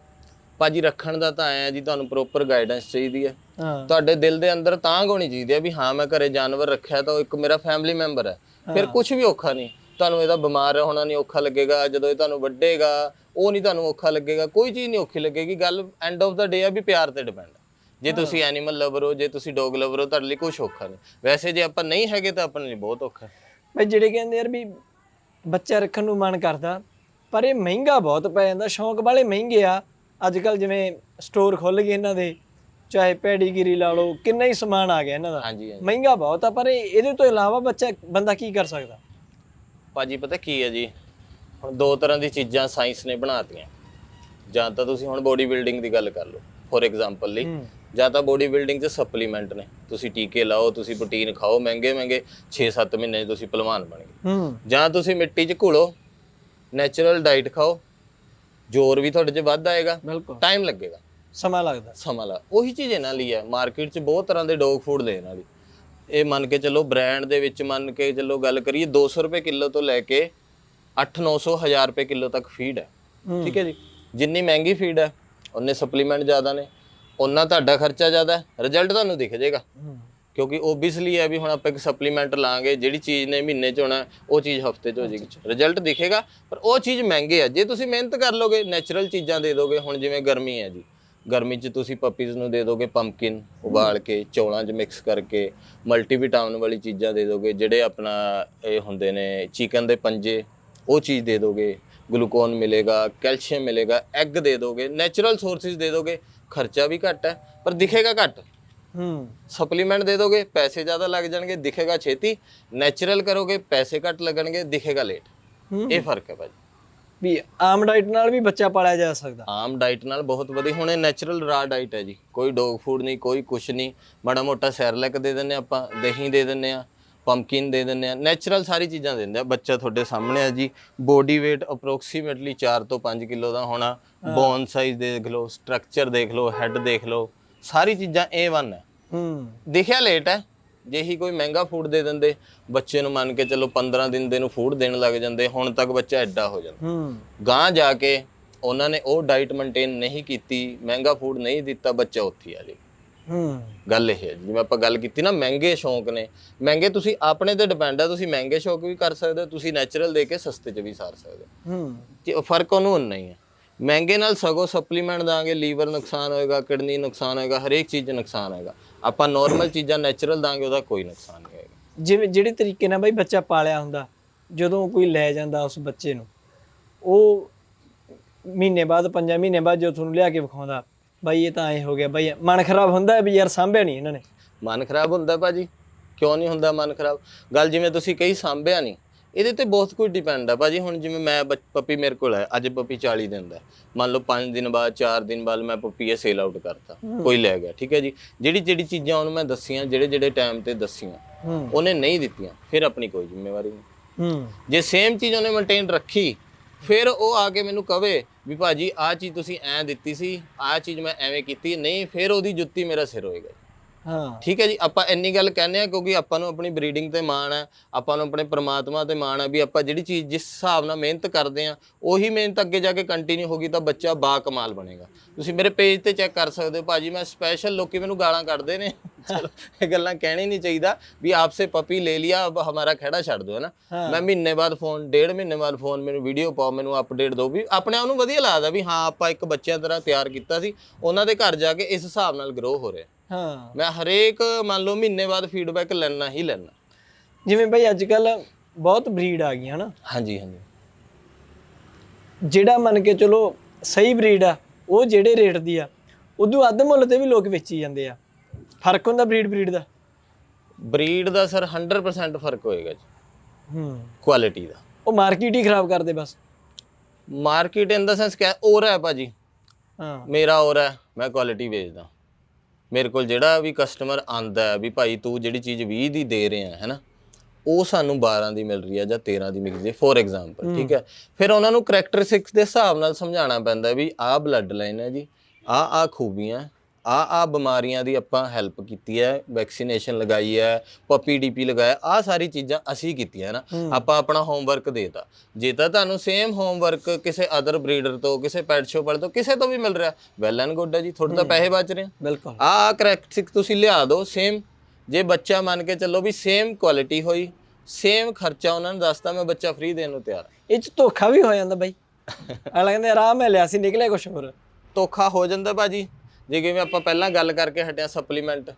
ਭਾਜੀ ਰੱਖਣ ਦਾ ਤਾਂ ਆਇਆ ਜੀ ਤੁਹਾਨੂੰ ਪ੍ਰੋਪਰ ਗਾਈਡੈਂਸ ਚਾਹੀਦੀ ਹੈ ਹਾਂ। ਤੁਹਾਡੇ ਦਿਲ ਦੇ ਅੰਦਰ ਤਾਂ ਹੋਣੀ ਚਾਹੀਦੀ ਹੈ ਵੀ ਹਾਂ ਮੈਂ ਘਰੇ ਜਾਨਵਰ ਰੱਖਿਆ ਤਾਂ ਉਹ ਇੱਕ ਮੇਰਾ ਫੈਮਿਲੀ ਮੈਂਬਰ ਹੈ। ਫਿਰ ਕੁਝ ਵੀ ਔਖਾ ਨਹੀਂ। ਤੁਹਾਨੂੰ ਇਹਦਾ ਬਿਮਾਰ ਹੋਣਾ ਨਹੀਂ ਔਖਾ ਲੱਗੇਗਾ ਜਦੋਂ ਇਹ ਤੁਹਾਨੂੰ ਵੱਡੇਗਾ ਉਹ ਨਹੀਂ ਤੁਹਾਨੂੰ ਔਖਾ ਲੱਗੇਗਾ ਕੋਈ ਚੀਜ਼ ਨਹੀਂ ਔਖੀ ਲੱਗੇਗੀ। ਗੱਲ ਐਂਡ ਆਫ ਦਾ ਡੇ ਆ ਵੀ ਪਿਆਰ ਤੇ ਡਿਪੈਂਡ ਜੇ ਤੁਸੀਂ ਐਨੀਮਲ ਲਵਰ ਹੋ ਜੇ ਤੁਸੀਂ ਡੌਗ ਲਵਰ ਹੋ ਤੁਹਾਡੇ ਲਈ ਕੁਝ ਔਖਾ ਨਹੀਂ। ਵੈਸੇ ਜੇ ਆਪਾਂ ਨਹੀਂ ਹੈਗੇ ਤਾਂ ਆਪਣੇ ਲਈ ਬਹੁਤ ਔਖਾ। ਬਈ ਜਿਹੜੇ ਕਹਿੰਦੇ ਯਾਰ ਵੀ ਬੱਚਾ ਰੱਖਣ ਨੂੰ ਮਨ ਕਰਦਾ ਪਰ ਇਹ ਮਹਿੰਗਾ ਬਹੁਤ ਪੈ ਜਾਂਦਾ ਸ਼ੌਂਕ ਵਾਲੇ ਮਹਿੰਗੇ ਆ। ਅੱਜ ਕੱਲ ਜਿਵੇਂ ਸਟੋਰ ਖੁੱਲ ਗਏ ਇਹਨਾਂ ਦੇ ਚਾਹੇ ਪੈਡੀਗਿਰੀ ਲਾ ਲਓ ਕਿੰਨਾ ਹੀ ਸਮਾਨ ਆ ਗਿਆ ਇਹਨਾਂ ਦਾ। ਹਾਂਜੀ ਹਾਂਜੀ। ਮਹਿੰਗਾ ਬਹੁਤ ਆ ਪਰ ਇਹ- ਇਹਦੇ ਤੋਂ ਇਲਾਵਾ ਬੱਚਾ ਬੰਦਾ ਕੀ ਕਰ ਸਕਦਾ? ਭਾਜੀ ਪਤਾ ਕੀ ਹੈ ਜੀ? ਹੁਣ ਦੋ ਤਰ੍ਹਾਂ ਦੀ ਚੀਜ਼ਾਂ ਸਾਇੰਸ ਨੇ ਬਣਾਤੀਆਂ। ਜਾਂ ਤਾਂ ਤੁਸੀਂ ਹੁਣ ਬੋਡੀ ਬਿਲਡਿੰਗ ਦੀ ਗੱਲ ਕਰ ਲਓ ਫੋਰ ਐਗਜ਼ਾਮਪਲ ਲਈ। ਜਾਂ ਤਾਂ ਬੋਡੀ ਬਿਲਡਿੰਗ 'ਚ ਸਪਲੀਮੈਂਟ ਨੇ। ਤੁਸੀਂ ਟੀਕੇ ਲਾਓ ਤੁਸੀਂ ਪ੍ਰੋਟੀਨ ਖਾਓ ਮਹਿੰਗੇ ਮਹਿੰਗੇ 6-7 ਮਹੀਨੇ 'ਚ ਤੁਸੀਂ ਪਹਿਲਵਾਨ ਬਣ ਗਏ। ਜਾਂ ਤੁਸੀਂ ਮਿੱਟੀ 'ਚ ਘੁਲੋ ਨੈਚੁਰਲ ਡਾਈਟ ਖਾਓ ਜ਼ੋਰ ਵੀ ਤੁਹਾਡੇ 'ਚ ਵੱਧ ਆਏਗਾ। ਬਿਲਕੁਲ। ਟਾਈਮ ਲੱਗੇਗਾ। ਸਮਾਂ ਲੱਗਦਾ। ਸਮਾਂ ਲਾ ਉਹੀ ਚੀਜ਼ ਇਹਨਾਂ ਲਈ ਹੈ। ਮਾਰਕੀਟ 'ਚ ਬਹੁਤ ਤਰ੍ਹਾਂ ਦੇ ਡੌਗ ਫੂਡ ਨੇ ਇਹਨਾਂ ਦੀ ਇਹ ਮੰਨ ਕੇ ਚੱਲੋ ਬ੍ਰਾਂਡ ਦੇ ਵਿੱਚ ਮੰਨ ਕੇ ਚੱਲੋ ਗੱਲ ਕਰੀਏ 200 ਰੁਪਏ ਕਿਲੋ ਤੋਂ ਲੈ ਕੇ 8-900 1000 ਰੁਪਏ ਕਿਲੋ ਤੱਕ ਫੀਡ ਹੈ। ਠੀਕ ਹੈ ਜੀ? ਜਿੰਨੀ ਮਹਿੰਗੀ ਫੀਡ ਹੈ ਉਹਨੇ ਸਪਲੀਮੈਂਟ ਜ਼ਿਆਦਾ ਨੇ। ਉਹਨਾਂ ਤੁਹਾਡਾ ਖਰਚਾ ਜ਼ਿਆਦਾ ਹੈ। ਰਿਜ਼ਲਟ ਤੁਹਾਨੂੰ ਦਿਖ ਜਾਏਗਾ। ਕਿਉਂਕਿ ਓਬਵੀਅਸਲੀ ਹੈ ਵੀ ਹੁਣ ਆਪਾਂ ਇੱਕ ਸਪਲੀਮੈਂਟ ਲਾਂਗੇ ਜਿਹੜੀ ਚੀਜ਼ ਨੇ ਮਹੀਨੇ ਚ ਹੋਣਾ ਉਹ ਚੀਜ਼ ਹਫ਼ਤੇ ਚ ਹੋ ਜਾਏਗੀ। ਰਿਜ਼ਲਟ ਦਿਖੇਗਾ ਪਰ ਉਹ ਚੀਜ਼ ਮਹਿੰਗੇ ਆ ਜੇ ਤੁਸੀਂ ਮਿਹਨਤ ਕਰ ਲੋਗੇ ਨੈਚੁਰਲ ਚੀਜ਼ਾਂ ਦੇ ਦੋਗੇ ਹੁਣ ਜਿਵੇਂ ਗਰਮੀ ਹੈ ਜੀ। ਗਰਮੀ 'ਚ ਤੁਸੀਂ ਪਪੀਜ਼ ਨੂੰ ਦੇ ਦੋਗੇ ਪੰਪਕਿਨ ਉਬਾਲ ਕੇ ਚੌਲਾਂ 'ਚ ਮਿਕਸ ਕਰਕੇ ਮਲਟੀਵਿਟਾਮਿਨ ਵਾਲੀ ਚੀਜ਼ਾਂ ਦੇ ਦੋਗੇ ਜਿਹੜੇ ਆਪਣਾ ਇਹ ਹੁੰਦੇ ਨੇ ਚਿਕਨ ਦੇ ਪੰਜੇ ਉਹ ਚੀਜ਼ ਦੇ ਦੋਗੇ ਗਲੂਕੋਨ ਮਿਲੇਗਾ ਕੈਲਸ਼ੀਅਮ ਮਿਲੇਗਾ ਐਗ ਦੇ ਦੋਗੇ ਨੈਚੁਰਲ ਸੋਰਸਿਸ ਦੇ ਦੋਗੇ ਖਰਚਾ ਵੀ ਘੱਟ ਹੈ ਪਰ ਦਿਖੇਗਾ ਘੱਟ। ਹੂੰ। ਸਪਲੀਮੈਂਟ ਦੇ ਦੋਗੇ ਪੈਸੇ ਜ਼ਿਆਦਾ ਲੱਗ ਜਾਣਗੇ ਦਿਖੇਗਾ ਛੇਤੀ। ਨੈਚੁਰਲ ਕਰੋਗੇ ਪੈਸੇ ਘੱਟ ਲੱਗਣਗੇ ਦਿਖੇਗਾ ਲੇਟ। ਇਹ ਫ਼ਰਕ ਹੈ ਭਾਜੀ। ਵੀ ਆਮ ਡਾਈਟ ਨਾਲ ਵੀ ਬੱਚਾ ਪਾਲਿਆ ਜਾ ਸਕਦਾ। ਆਮ ਡਾਈਟ ਨਾਲ ਬਹੁਤ ਵਧੀਆ ਹੁਣ ਇਹ ਨੈਚੁਰਲ ਰਾ ਡਾਈਟ ਹੈ ਜੀ। ਕੋਈ ਡੌਗ ਫੂਡ ਨਹੀਂ ਕੋਈ ਕੁਛ ਨਹੀਂ। ਮਾੜਾ ਮੋਟਾ ਸੈਰਲੈਕ ਦੇ ਦਿੰਨੇ ਆਪਾਂ ਦਹੀਂ ਦੇ ਦਿੰਨੇ ਆ ਪੰਪਕਿਨ ਦੇ ਦਿੰਨੇ ਆ ਨੈਚੁਰਲ ਸਾਰੀ ਚੀਜ਼ਾਂ ਦਿੰਦੇ ਆ ਬੱਚਾ ਤੁਹਾਡੇ ਸਾਹਮਣੇ ਆ ਜੀ। ਬੋਡੀ weight ਅਪਰੋਕਸੀਮੇਟਲੀ 4 ਤੋਂ 5 ਕਿਲੋ ਦਾ ਹੋਣਾ। ਬੋਨ ਸਾਈਜ਼ ਦੇਖ ਲਓ ਸਟਰਕਚਰ ਦੇਖ ਲਓ ਹੈੱਡ ਦੇਖ ਲਓ। ਸਾਰੀ ਚੀਜ਼ਾਂ A1 ਹੈ। ਹੂੰ। ਦਿਖਿਆ ਲੇਟ ਹੈ। ਜੇ ਹੀ ਕੋਈ ਮਹਿੰਗਾ ਫੂਡ ਦੇ ਦਿੰਦੇ ਬੱਚੇ ਨੂੰ ਮੰਨ ਕੇ ਚੱਲੋ 15 ਦਿਨ ਦੇ ਨੂੰ ਫੂਡ ਦੇਣ ਲੱਗ ਜਾਂਦੇ ਹੁਣ ਤੱਕ ਬੱਚਾ ਐਡਾ ਹੋ ਜਾਂਦਾ। ਹੂੰ। ਗਾਂ ਜਾ ਕੇ ਉਹਨਾਂ ਨੇ ਉਹ ਡਾਈਟ ਮੇਨਟੇਨ ਨਹੀਂ ਕੀਤੀ ਮਹਿੰਗਾ ਫੂਡ ਨਹੀਂ ਦਿੱਤਾ ਬੱਚਾ ਉੱਥੇ ਆ ਜੇ। ਹੂੰ। ਗੱਲ ਇਹ ਹੈ ਜਿਵੇਂ ਆਪਾਂ ਗੱਲ ਕੀਤੀ ਨਾ ਮਹਿੰਗੇ ਸ਼ੌਂਕ ਨੇ। ਮਹਿੰਗੇ ਤੁਸੀਂ ਆਪਣੇ ਤੇ ਡਿਪੈਂਡ ਹੈ ਤੁਸੀਂ ਮਹਿੰਗੇ ਸ਼ੌਂਕ ਵੀ ਕਰ ਸਕਦੇ ਹੋ ਤੁਸੀਂ ਨੈਚੁਰਲ ਦੇ ਕੇ ਸਸਤੇ 'ਚ ਵੀ ਸਾਰ ਸਕਦੇ ਹੋ। ਹੂੰ। ਕਿ ਉਹ ਫ਼ਰਕ ਉਹਨੂੰ ਉਨਾ ਹੀ ਹੈ ਮਹਿੰਗੇ ਨਾਲ ਸਗੋਂ ਸਪਲੀਮੈਂਟ ਦਾਂਗੇ ਲੀਵਰ ਨੁਕਸਾਨ ਹੋਏਗਾ ਕਿਡਨੀ ਨੁਕਸਾਨ ਹੋਏਗਾ ਹਰੇਕ ਚੀਜ਼ ਨੁਕਸਾਨ ਹੋਏਗਾ। ਆਪਾਂ ਨਾਰਮਲ ਚੀਜ਼ਾਂ ਨੈਚੁਰਲ ਦਾਂਗੇ ਉਹਦਾ ਕੋਈ ਨੁਕਸਾਨ ਨਹੀਂ ਹੋਏਗਾ। ਜਿਵੇਂ ਜਿਹੜੇ ਤਰੀਕੇ ਨਾਲ ਬਈ ਬੱਚਾ ਪਾਲਿਆ ਹੁੰਦਾ ਜਦੋਂ ਕੋਈ ਲੈ ਜਾਂਦਾ ਉਸ ਬੱਚੇ ਨੂੰ ਉਹ ਮਹੀਨੇ ਬਾਅਦ ਪੰਜਾਂ ਮਹੀਨੇ ਬਾਅਦ ਜੋ ਤੁਹਾਨੂੰ ਲਿਆ ਕੇ ਵਿਖਾਉਂਦਾ ਬਾਈ ਇਹ ਤਾਂ ਐ ਹੋ ਗਿਆ ਬਾਈ ਮਨ ਖਰਾਬ ਹੁੰਦਾ ਵੀ ਯਾਰ ਸਾਂਭਿਆ ਨਹੀਂ ਇਹਨਾਂ ਨੇ। ਮਨ ਖਰਾਬ ਹੁੰਦਾ ਭਾਜੀ ਕਿਉਂ ਨਹੀਂ ਹੁੰਦਾ ਮਨ ਖਰਾਬ? ਗੱਲ ਜਿਵੇਂ ਤੁਸੀਂ ਕਹੀ ਸਾਂਭਿਆ ਨਹੀਂ ਇਹਦੇ ਤੇ ਬਹੁਤ ਕੁਝ ਡਿਪੈਂਡ ਆ। ਭਾਜੀ ਹੁਣ ਜਿਵੇਂ ਮੈਂ ਬੱਚ- ਪੱਪੀ ਮੇਰੇ ਕੋਲ ਹੈ ਅੱਜ ਪੱਪੀ 40 ਦਿਨ ਦਾ ਹੈ। ਮੰਨ ਲਓ 5 ਦਿਨ ਬਾਅਦ 4 ਦਿਨ ਬਾਅਦ ਮੈਂ ਪੱਪੀ ਇਹ ਸੇਲ ਆਊਟ ਕਰਤਾ। ਕੋਈ ਲੈ ਗਿਆ ਠੀਕ ਹੈ ਜੀ? ਜਿਹੜੀ ਜਿਹੜੀ ਚੀਜ਼ਾਂ ਉਹਨੂੰ ਮੈਂ ਦੱਸੀਆਂ ਜਿਹੜੇ ਜਿਹੜੇ ਟਾਈਮ ਤੇ ਦੱਸੀਆਂ ਹੂੰ। ਉਹਨੇ ਨਹੀਂ ਦਿੱਤੀਆਂ ਫਿਰ ਆਪਣੀ ਕੋਈ ਜ਼ਿੰਮੇਵਾਰੀ ਨਹੀਂ। ਹੂੰ। ਜੇ ਸੇਮ ਚੀਜ਼ ਉਹਨੇ ਮੇਨਟੇਨ ਰੱਖੀ ਫਿਰ ਉਹ ਆ ਕੇ ਮੈਨੂੰ ਕਵੇ ਵੀ ਭਾਜੀ ਆਹ ਚੀਜ਼ ਤੁਸੀਂ ਐਂ ਦਿੱਤੀ ਸੀ ਆਹ ਚੀਜ਼ ਮੈਂ ਐਵੇਂ ਕੀਤੀ ਨਹੀਂ ਫਿਰ ਉਹਦੀ ਜੁੱਤੀ ਮੇਰਾ ਸਿਰ ਹੋਏਗਾ ਹਾਂ। ਠੀਕ ਹੈ ਜੀ ਆਪਾਂ ਇੰਨੀ ਗੱਲ ਕਹਿੰਦੇ ਆ ਕਿਉਂਕਿ ਆਪਾਂ ਨੂੰ ਆਪਣੀ ਬਰੀਡਿੰਗ ਤੇ ਮਾਣ ਹੈ ਆਪਾਂ ਨੂੰ ਆਪਣੇ ਪ੍ਰਮਾਤਮਾ ਤੇ ਮਾਣ ਹੈ ਵੀ ਆਪਾਂ ਜਿਹੜੀ ਚੀਜ਼ ਜਿਸ ਹਿਸਾਬ ਨਾਲ ਮਿਹਨਤ ਕਰਦੇ ਆ ਉਹੀ ਮਿਹਨਤ ਅੱਗੇ ਜਾ ਕੇ ਕੰਟੀਨਿਊ ਹੋਗੀ ਤਾਂ ਬੱਚਾ ਬਾ ਕਮਾਲ ਬਣੇਗਾ। ਤੁਸੀਂ ਮੇਰੇ ਪੇਜ ਤੇ ਚੈੱਕ ਕਰ ਸਕਦੇ ਹੋ ਭਾਜੀ ਮੈਂ ਸਪੈਸ਼ਲ ਲੋਕੀ ਮੈਨੂੰ ਗਾਲਾਂ ਕੱਢਦੇ ਨੇ। ਚਲੋ ਇਹ ਗੱਲਾਂ ਕਹਿਣੀ ਨਹੀਂ ਚਾਹੀਦਾ ਵੀ ਆਪਸੇ ਪਪੀ ਲੈ ਲਿਆ ਅਬ ਹਮਾਰਾ ਖੜਾ ਛੱਡ ਦਿਓ ਨਾ। ਮੈਂ ਮਹੀਨੇ ਬਾਅਦ ਫੋਨ ਡੇਢ ਮਹੀਨੇ ਬਾਅਦ ਫੋਨ ਮੈਨੂੰ ਵੀਡੀਓ ਪਾਓ ਮੈਨੂੰ ਅਪਡੇਟ ਦਿਓ ਵੀ ਆਪਣੇ ਆਪ ਨੂੰ ਵਧੀਆ ਲੱਗਦਾ ਵੀ ਹਾਂ ਆਪਾਂ ਇੱਕ ਬੱਚਿਆਂ ਤਰ੍ਹਾਂ ਤਿਆਰ ਕੀਤਾ ਸੀ ਉਹਨਾਂ ਦੇ ਘਰ ਜਾ ਕੇ ਇਸ ਹਿਸਾਬ ਨਾਲ ਗਰੋ ਹੋ ਰਿਹਾ। ਹਾਂ। ਮੈਂ ਹਰੇਕ ਮੰਨ ਲਓ ਮਹੀਨੇ ਬਾਅਦ ਫੀਡਬੈਕ ਲੈਣਾ ਹੀ ਲੈਣਾ ਜਿਵੇਂ ਬਈ ਅੱਜ ਕੱਲ ਬਹੁਤ ਬਰੀਡ ਆ ਗਈਆਂ ਹਨਾ ਹਾਂਜੀ ਹਾਂਜੀ। ਜਿਹੜਾ ਮੰਨ ਕੇ ਚਲੋ ਸਹੀ ਬਰੀਡ ਆ ਉਹ ਜਿਹੜੇ ਰੇਟ ਦੀ ਆ ਉਦੋਂ ਅੱਧ ਮੁੱਲ ਤੇ ਵੀ ਲੋਕ ਵੇਚੀ ਜਾਂਦੇ ਆ। ਫ਼ਰਕ ਹੁੰਦਾ ਬਰੀਡ ਬਰੀਡ ਦਾ? ਬਰੀਡ ਦਾ ਸਰ 100% ਫ਼ਰਕ ਹੋਏਗਾ ਜੀ। ਹੂੰ। ਕੁਆਲਿਟੀ ਦਾ। ਉਹ ਮਾਰਕੀਟ ਹੀ ਖਰਾਬ ਕਰਦੇ ਬਸ। ਮਾਰਕੀਟ ਇਨ ਦਾ ਸੈਂਸ ਕਿਆ ਔਰ ਹੈ ਭਾਜੀ। ਹਾਂ। ਮੇਰਾ ਔਰ ਹੈ ਮੈਂ ਕੁਆਲਿਟੀ ਵੇਚਦਾ। ਮੇਰੇ ਕੋਲ ਜਿਹੜਾ ਵੀ ਕਸਟਮਰ ਆਂਦਾ ਹੈ ਵੀ ਭਾਈ ਤੂੰ ਜਿਹੜੀ ਚੀਜ਼ 20 ਦੀ ਦੇ ਰਿਹਾ ਹੈ ਨਾ ਉਹ ਸਾਨੂੰ 12 ਦੀ ਮਿਲ ਰਹੀ ਹੈ ਜਾਂ 13 ਦੀ ਮਿਲ ਰਹੀ ਹੈ ਫੋਰ ਐਗਜ਼ਾਮਪਲ ਠੀਕ ਹੈ। ਫਿਰ ਉਹਨਾਂ ਨੂੰ ਕਰੈਕਟਰਿਸਟਿਕਸ ਦੇ ਹਿਸਾਬ ਨਾਲ ਸਮਝਾਉਣਾ ਪੈਂਦਾ ਵੀ ਆਹ ਬਲੱਡ ਲਾਈਨ ਹੈ ਜੀ ਆਹ ਆਹ ਖੂਬੀਆਂ ਆਹ ਆਹ ਬਿਮਾਰੀਆਂ ਦੀ ਆਪਾਂ ਹੈਲਪ ਕੀਤੀ ਹੈ ਵੈਕਸੀਨੇਸ਼ਨ ਲਗਾਈ ਹੈ ਪੱਪੀ ਡੀਪੀ ਲਗਾਇਆ ਆਹ ਸਾਰੀ ਚੀਜ਼ਾਂ ਅਸੀਂ ਕੀਤੀਆਂ ਨਾ ਆਪਾਂ ਆਪਣਾ ਹੋਮਵਰਕ ਦੇਤਾ। ਜੇ ਤਾਂ ਤੁਹਾਨੂੰ ਸੇਮ ਹੋਮਵਰਕ ਕਿਸੇ ਅਦਰ ਬਰੀਡਰ ਤੋਂ ਕਿਸੇ ਪੈਟ ਸ਼ੋਪ ਵਾਲੇ ਤੋਂ ਕਿਸੇ ਤੋਂ ਵੀ ਮਿਲ ਰਿਹਾ ਵੈਲ ਐਂਡ ਗੁੱਡ ਹੈ ਜੀ ਤੁਹਾਡੇ ਤਾਂ ਪੈਸੇ ਬਚ ਰਹੇ ਆ। ਬਿਲਕੁਲ। ਆ ਕਰੈਕਟਰਿਸਟਿਕ ਤੁਸੀਂ ਲਿਆ ਦਿਓ ਸੇਮ ਜੇ ਬੱਚਾ ਮੰਨ ਕੇ ਚੱਲੋ ਵੀ ਸੇਮ ਕੁਆਲਿਟੀ ਹੋਈ ਸੇਮ ਖਰਚਾ ਉਹਨਾਂ ਨੇ ਦੱਸਤਾ ਮੈਂ ਬੱਚਾ ਫ੍ਰੀ ਦੇਣ ਨੂੰ ਤਿਆਰ। ਇਹ ਚ ਧੋਖਾ ਵੀ ਹੋ ਜਾਂਦਾ ਬਾਈ। ਅਗਲਾ ਕਹਿੰਦੇ ਆਰਾਮ ਹੈ ਲਿਆ ਸੀ ਨਿਕਲਿਆ ਕੁਛ ਹੋਰ। ਧੋਖਾ ਹੋ ਜਾਂਦਾ ਭਾਜੀ। ਜੇ ਕਿਵੇਂ ਆਪਾਂ ਪਹਿਲਾਂ ਗੱਲ ਕਰਕੇ ਹਟਿਆ ਸਪਲੀਮੈਂਟ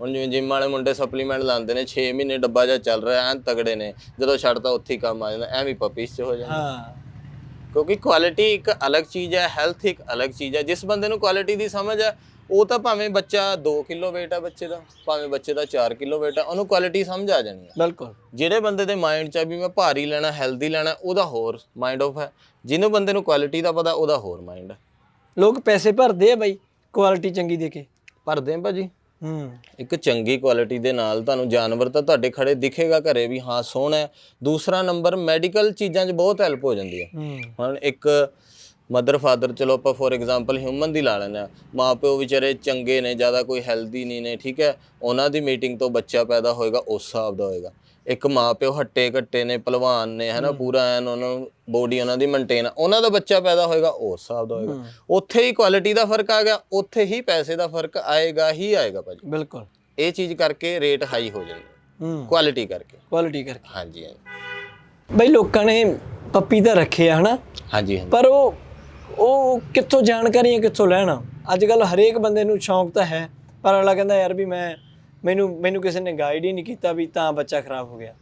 ਹੁਣ ਜਿਵੇਂ ਜਿਮ ਵਾਲੇ ਮੁੰਡੇ ਸਪਲੀਮੈਂਟ ਲਾਉਂਦੇ ਨੇ 6 ਮਹੀਨੇ ਡੱਬਾ ਜਿਹਾ ਚੱਲ ਰਿਹਾ ਐਨ ਤਗੜੇ ਨੇ ਜਦੋਂ ਛੱਡਦਾ ਉੱਥੇ ਹੀ ਕੰਮ ਆ ਜਾਂਦਾ ਐਵੇਂ ਪਪੀਸ ਚ ਹੋ ਜਾਂਦਾ ਹਾਂ। ਕਿਉਂਕਿ ਕੁਆਲਿਟੀ ਇੱਕ ਅਲੱਗ ਚੀਜ਼ ਹੈ ਹੈਲਥ ਇੱਕ ਅਲੱਗ ਚੀਜ਼ ਹੈ ਜਿਸ ਬੰਦੇ ਨੂੰ ਕੁਆਲਿਟੀ ਦੀ ਸਮਝ ਹੈ ਉਹ ਤਾਂ ਭਾਵੇਂ ਬੱਚਾ 2 ਕਿਲੋ weight ਹੈ ਬੱਚੇ ਦਾ ਭਾਵੇਂ ਬੱਚੇ ਦਾ 4 ਕਿਲੋ weight ਹੈ ਉਹਨੂੰ ਕੁਆਲਿਟੀ ਸਮਝ ਆ ਜਾਣੀ ਹੈ। ਬਿਲਕੁਲ। ਜਿਹੜੇ ਬੰਦੇ ਦੇ ਮਾਈਂਡ 'ਚ ਆ ਵੀ ਮੈਂ ਭਾਰੀ ਲੈਣਾ ਹੈਲਦੀ ਲੈਣਾ ਉਹਦਾ ਹੋਰ ਮਾਈਂਡ ਆਫ ਹੈ ਜਿਹਨੂੰ ਬੰਦੇ ਨੂੰ ਕੁਆਲਿਟੀ ਦਾ ਪਤਾ ਉਹਦਾ ਹੋਰ ਮਾਈਂਡ ਹੈ। ਲੋਕ ਪੈਸੇ ਭਰਦੇ ਆ ਬਾਈ ਕੁਆਲਿਟੀ ਚੰਗੀ ਦੇ ਕੇ। ਭਰਦੇ ਆ ਭਾਜੀ। ਹੂੰ। ਇੱਕ ਚੰਗੀ ਕੁਆਲਿਟੀ ਦੇ ਨਾਲ ਤੁਹਾਨੂੰ ਜਾਨਵਰ ਤਾਂ ਤੁਹਾਡੇ ਖੜੇ ਦਿਖੇਗਾ ਘਰੇ ਵੀ ਹਾਂ ਸੋਹਣਾ ਹੈ। ਦੂਸਰਾ ਨੰਬਰ ਮੈਡੀਕਲ ਚੀਜ਼ਾਂ 'ਚ ਬਹੁਤ ਹੈਲਪ ਹੋ ਜਾਂਦੀ ਹੈ। ਹੂੰ। ਹੁਣ ਇੱਕ ਮਦਰ ਫਾਦਰ ਚਲੋ ਆਪਾਂ ਫੋਰ ਐਗਜ਼ਾਮਪਲ ਹਿਊਮਨ ਦੀ ਲਾ ਲੈਂਦੇ ਆ ਮਾਪਿਓ ਵਿਚਾਰੇ ਚੰਗੇ ਨੇ ਜ਼ਿਆਦਾ ਕੋਈ ਹੈਲਦੀ ਨਹੀਂ ਨੇ ਠੀਕ ਹੈ? ਉਹਨਾਂ ਦੀ ਮੀਟਿੰਗ ਤੋਂ ਬੱਚਾ ਪੈਦਾ ਹੋਏਗਾ ਉਸ ਹਿਸਾਬ ਦਾ ਹੋਏਗਾ। ਇੱਕ ਮਾਪਿਓ ਹੱਟੇ ਕੱਟੇ ਨੇ ਪਹਿਲਵਾਨ ਨੇ? ਹਨਾ ਪੂਰਾ ਐਨ ਉਹਨਾਂ ਨੂੰ ਬੋਡੀ ਉਹਨਾਂ ਦੀ ਮੇਨਟੇਨ ਉਹਨਾਂ ਦਾ ਬੱਚਾ ਪੈਦਾ ਹੋਏਗਾ ਉਸ ਹਿਸਾਬ ਦਾ ਹੋਏਗਾ। ਉੱਥੇ ਹੀ ਕੁਆਲਿਟੀ ਦਾ ਫ਼ਰਕ ਆ ਗਿਆ ਉੱਥੇ ਹੀ ਪੈਸੇ ਦਾ ਫ਼ਰਕ ਆਏਗਾ ਹੀ ਆਏਗਾ ਭਾਜੀ। ਬਿਲਕੁਲ। ਇਹ ਚੀਜ਼ ਕਰਕੇ ਰੇਟ ਹਾਈ ਹੋ ਜਾਂਦਾ ਕੁਆਲਿਟੀ ਕਰਕੇ। ਕੁਆਲਿਟੀ ਕਰਕੇ। ਹਾਂਜੀ ਹਾਂਜੀ। ਬਈ ਲੋਕਾਂ ਨੇ ਪੱਪੀ ਤਾਂ ਰੱਖੇ ਆ ਹਨਾ? ਹਾਂਜੀ ਹਾਂਜੀ। ਪਰ ਉਹ ਉਹ ਕਿੱਥੋਂ ਜਾਣਕਾਰੀਆਂ ਕਿੱਥੋਂ ਲੈਣਾ ਅੱਜ ਕੱਲ ਹਰੇਕ ਬੰਦੇ ਨੂੰ ਸ਼ੌਂਕ ਤਾਂ ਹੈ, ਪਰ ਅਗਲਾ ਕਹਿੰਦਾ, ਯਾਰ ਵੀ ਮੈਂ, ਮੈਨੂੰ ਮੈਨੂੰ ਕਿਸੇ ਨੇ ਗਾਈਡ ਹੀ ਨਹੀਂ ਕੀਤਾ ਵੀ ਤਾਂ ਬੱਚਾ ਖਰਾਬ ਹੋ ਗਿਆ।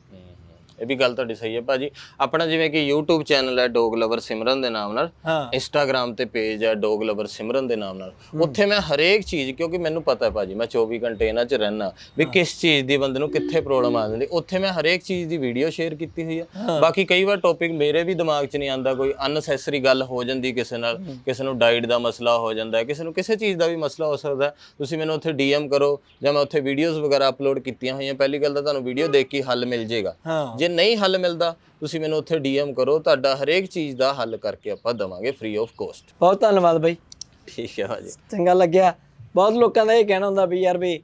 ਇਹ ਵੀ ਗੱਲ ਤੁਹਾਡੀ ਸਹੀ ਹੈ ਭਾਜੀ। ਆਪਣਾ ਜਿਵੇਂ ਕਿ YouTube ਚੈਨਲ ਹੈ ਡੌਗ ਲਵਰ ਸਿਮਰਨ ਦੇ ਨਾਮ ਨਾਲ ਹਾਂ। ਇੰਸਟਾਗ੍ਰam ਤੇ ਪੇਜ ਹੈ ਡੌਗ ਲਵਰ ਸਿਮਰਨ ਦੇ ਨਾਮ ਨਾਲ। ਉੱਥੇ ਮੈਂ ਹਰੇਕ ਚੀਜ਼ ਕਿਉਂਕਿ ਮੈਨੂੰ ਪਤਾ ਹੈ ਭਾਜੀ ਮੈਂ 24 ਘੰਟੇ ਇਹਨਾਂ 'ਚ ਰਹਿਣਾ ਵੀ ਕਿਸ ਚੀਜ਼ ਦੀ ਬੰਦੇ ਨੂੰ ਕਿੱਥੇ ਪ੍ਰੋਬਲਮ ਆ ਜਾਂਦੀ। ਉੱਥੇ ਮੈਂ ਹਰੇਕ ਚੀਜ਼ ਦੀ ਵੀਡੀਓ ਸ਼ੇਅਰ ਕੀਤੀ ਹੋਈ ਹੈ। ਬਾਕੀ ਕਈ ਵਾਰ ਟੌਪਿਕ ਮੇਰੇ ਵੀ ਦਿਮਾਗ 'ਚ ਨਹੀਂ ਆਂਦਾ ਕੋਈ ਅਨਸੈਸਰੀ ਗੱਲ ਹੋ ਜਾਂਦੀ ਕਿਸੇ ਨਾਲ ਕਿਸੇ ਨੂੰ ਡਾਈਟ ਦਾ ਮਸਲਾ ਹੋ ਜਾਂਦਾ ਹੈ ਕਿਸੇ ਨੂੰ ਕਿਸੇ ਚੀਜ਼ ਦਾ ਵੀ ਮਸਲਾ ਹੋ ਸਕਦਾ ਤੁਸੀਂ ਮੈਨੂੰ ਉੱਥੇ ਡੀਐਮ ਕਰੋ ਜਾਂ ਮੈਂ ਉੱਥੇ ਵੀਡੀਓਜ਼ ਵਗੈਰਾ ਅਪਲੋਡ ਕੀਤੀਆਂ ਹੋਈਆਂ। ਪਹਿਲੀ ਗੱਲ ਤਾਂ ਤੁਹਾਨੂੰ ਵੀਡੀਓ ਦੇਖ ਕੇ ਹੱਲ ਮਿਲ ਜਾਏਗਾ। ਹਾਂ। ਜੇ ਨਹੀਂ ਹੱਲ ਮਿਲਦਾ ਤੁਸੀਂ ਮੈਨੂੰ ਉੱਥੇ ਡੀਐਮ ਕਰੋ ਤੁਹਾਡਾ ਹਰੇਕ ਚੀਜ਼ ਦਾ ਹੱਲ ਕਰਕੇ ਆਪਾਂ ਦਵਾਂਗੇ ਫ੍ਰੀ ਆਫ ਕੋਸਟ ਬਹੁਤ ਧੰਨਵਾਦ ਬਾਈ। ਠੀਕ ਹੈ ਭਾਜੀ। ਚੰਗਾ ਲੱਗਿਆ। ਬਹੁਤ ਲੋਕਾਂ ਦਾ ਇਹ ਕਹਿਣਾ ਹੁੰਦਾ ਵੀ ਯਾਰ ਵੀ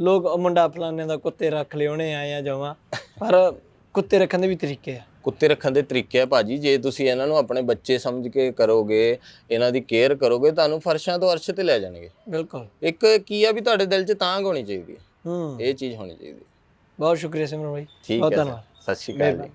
ਲੋਕ ਉਹ ਮੁੰਡਾ ਫਲਾਣੇ ਦਾ ਕੁੱਤੇ ਰੱਖ ਲਿਓ ਨੇ ਆਏ ਆ ਜਾਵਾਂ ਪਰ ਕੁੱਤੇ ਰੱਖਣ ਦੇ ਵੀ ਤਰੀਕੇ ਆ। ਕੁੱਤੇ ਰੱਖਣ ਦੇ ਤਰੀਕੇ ਆ ਭਾਜੀ ਜੇ ਤੁਸੀਂ ਇਹਨਾਂ ਨੂੰ ਆਪਣੇ ਬੱਚੇ ਸਮਝ ਕੇ ਕਰੋਗੇ ਇਹਨਾਂ ਦੀ ਕੇਅਰ ਕਰੋਗੇ ਤੁਹਾਨੂੰ ਫਰਸ਼ਾਂ ਤੋਂ ਅਰਸ਼ ਤੇ ਲੈ ਜਾਣਗੇ। ਬਿਲਕੁਲ। ਇੱਕ ਕੀ ਆ ਵੀ ਤੁਹਾਡੇ ਦਿਲ 'ਚ ਤਾਂਗ ਹੋਣੀ ਚਾਹੀਦੀ ਹੈ। ਹੂੰ। ਇਹ ਚੀਜ਼ ਹੋਣੀ ਚਾਹੀਦੀ ਹੈ। ਬਹੁਤ ਸ਼ੁਕਰੀਆ ਸਿਮਰਨ ਬਾਈ। ਠੀਕ ਬਹੁਤ ਹੈ ਧੰਨਵਾਦ। ਸਤਿ ਸ਼੍ਰੀ ਅਕਾਲ ਜੀ।